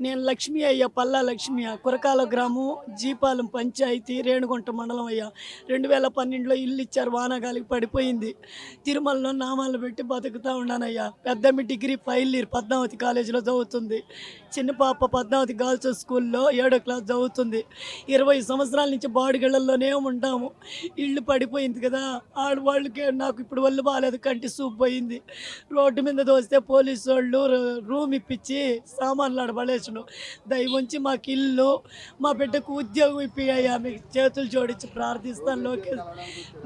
నేను లక్ష్మి అయ్యా పల్లా లక్ష్మి కురకాల గ్రామం జీపాలెం పంచాయతీ రేణుగుంట మండలం అయ్యా. రెండు వేల పన్నెండులో ఇల్లు ఇచ్చారు వానగాలికి పడిపోయింది. తిరుమలలో నామాలు పెట్టి బతుకుతా ఉన్నానయ్యా. పెద్దమ్మి డిగ్రీ ఫైల్ ఇయర్ పద్మావతి కాలేజీలో చదువుతుంది. చిన్న పాప పద్మావతి గర్ల్స్ స్కూల్లో ఏడో క్లాస్ చదువుతుంది. ఇరవై సంవత్సరాల నుంచి బాడిగళ్ళల్లోనే ఉంటాము. ఇల్లు పడిపోయింది కదా ఆడవాళ్ళకి నాకు ఇప్పుడు వల్లు బాగాలేదు కంటి సూపు పోయింది. రోడ్డు మీద దోస్తే పోలీసు వాళ్ళు రూమ్ ఇప్పించి సామాన్లు ఆడబడేసాడు దయవుంచి మాకు ఇల్లు మా బిడ్డకు ఉద్యోగం ఇప్పియ్యా మీకు చేతులు జోడించి ప్రార్థిస్తాను లోకేష్.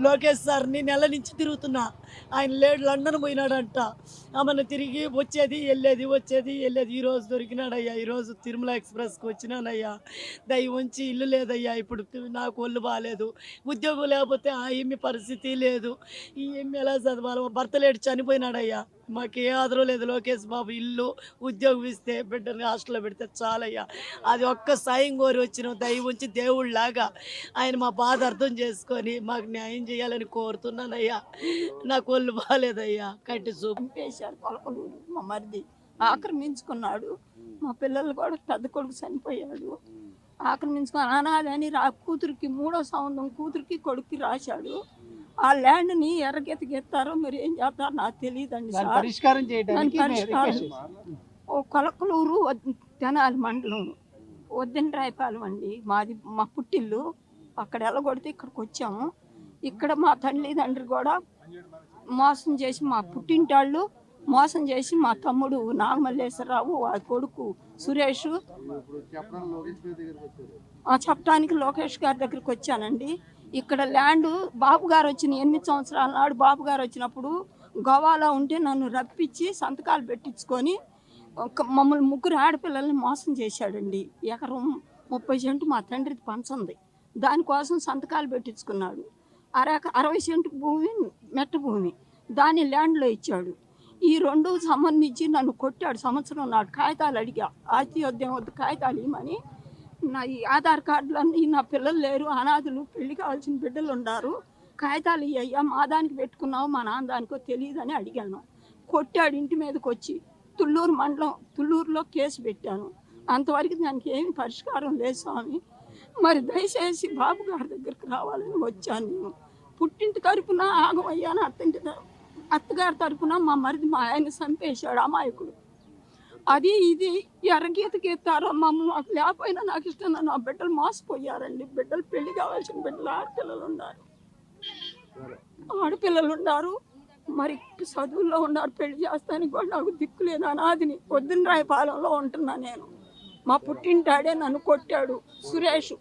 లోకేష్ సార్ని నెల నుంచి తిరుగుతున్నా. ఆయన లేడు లండన్ పోయినాడంట. ఆమెను తిరిగి వచ్చేది వెళ్ళేది వచ్చేది వెళ్ళేది. ఈరోజు దొరికినాడయ్యా. ఈరోజు తిరుమల ఎక్స్ప్రెస్కి వచ్చినానయ్యా. దయ ఉంచి ఇల్లు లేదయ్యా. ఇప్పుడు నాకు ఒళ్ళు బాగాలేదు ఉద్యోగం లేకపోతే ఆ ఏమి పరిస్థితి లేదు. ఈ ఏమి ఎలా చదవాలి? భర్త లేడు చనిపోయినాడయ్యా. మాకు ఏ ఆదరం లేదు లోకేష్ బాబు ఇల్లు ఉద్యోగం ఇస్తే బిడ్డని హాస్టల్లో పెడితే చాలయ్యా. అది ఒక్క సాయం కోరి వచ్చిన దయ ఉంచి దేవుళ్ళలాగా ఆయన మా బాధ అర్థం చేసుకొని మాకు న్యాయం చేయాలని కోరుతున్నానయ్యా. నాకు ఒళ్ళు బాగాలేదయ్యా. కట్టి చూపు కొలకలు మా మరిది ఆక్రమించుకున్నాడు మా పిల్లలు కూడా పెద్ద కొడుకు చనిపోయాడు. ఆక్రమించుకుని అనాథని రా కూతురికి మూడో సంవత్సరం కూతురికి కొడుక్కి రాశాడు. ఆ ల్యాండ్ని ఎర్రగెత్తకి ఎత్తారో మీరు ఏం చేస్తారో నాకు తెలియదండి సార్. పరిష్కారం చేయడానికి దాని మేము పరిష్కారం రిక్వెస్ట్ చేస్తాం. ఓ కొలకలూరు వద్- తెనాలి మండలం వద్దని రాయపాలెం అండి. మాది మా పుట్టిల్లు. అక్కడ ఎలగొడితే ఇక్కడికి వచ్చాము. ఇక్కడ మా తల్లిదండ్రులు కూడా మోసం చేసి మా పుట్టింటాళ్ళు మోసం చేసి మా తమ్ముడు నాగమల్లేశ్వరరావు ఆ కొడుకు సురేష్. ఆ చెప్పడానికి లోకేష్ గారి దగ్గరికి వచ్చానండి. ఇక్కడ ల్యాండ్ బాబు గారు వచ్చిన ఎనిమిది సంవత్సరాల నాడు బాబు గారు వచ్చినప్పుడు గోవాలో ఉంటే నన్ను రప్పించి సంతకాలు పెట్టించుకొని ఒక మమ్మల్ని ముగ్గురు ఆడపిల్లల్ని మోసం చేశాడండి. ఎకరం ముప్పై సెంటు మా తండ్రిది పంచంది దానికోసం సంతకాలు పెట్టించుకున్నాడు. అరక అరవై సెంటు భూమి మెట్ట భూమి దాన్ని ల్యాండ్లో ఇచ్చాడు. ఈ రెండు సంబంధించి నన్ను కొట్టాడు. సంవత్సరం నాడు కాగితాలు అడిగా. ఆస్తియోద్యం వద్ద కాగితాలు ఇవ్వమని నా ఈ ఆధార్ కార్డులన్నీ నా పిల్లలు లేరు అనాథులు పెళ్ళి కావాల్సిన బిడ్డలు ఉన్నారు. కాగితాలు అయ్యా మా దానికి పెట్టుకున్నావు మా నాన్న దానికో తెలియదని అడిగాను. కొట్టాడు ఇంటి మీదకి వచ్చి తుళ్ళూరు మండలం తుళ్ళూరులో కేసు పెట్టాను. అంతవరకు దానికి ఏమి పరిష్కారం లేదు స్వామి. మరి దయచేసి బాబు గారి దగ్గరికి రావాలని వచ్చాను నేను. పుట్టింటి తరపున ఆగమయ్యాను అత్తింటి అత్తగారి తరపున మా మరిది మా ఆయన చంపేశాడు అమాయకుడు. అది ఇది ఎర్రగీతకి ఎత్తారో. మమ్మల్ని నాకు లేకపోయినా నాకు ఇష్టం. నా బిడ్డలు మోసపోయారండి. బిడ్డలు పెళ్ళి కావాల్సిన బిడ్డలు ఆడపిల్లలు ఉన్నారు. ఆడపిల్లలు ఉన్నారు మరి చదువుల్లో ఉన్నారు. పెళ్ళి చేస్తానికి కూడా నాకు దిక్కు లేదు. అనాదిని పొద్దున్న రాయపాలెంలో ఉంటున్నా నేను. మా పుట్టింటాడే నన్ను కొట్టాడు. సురేష్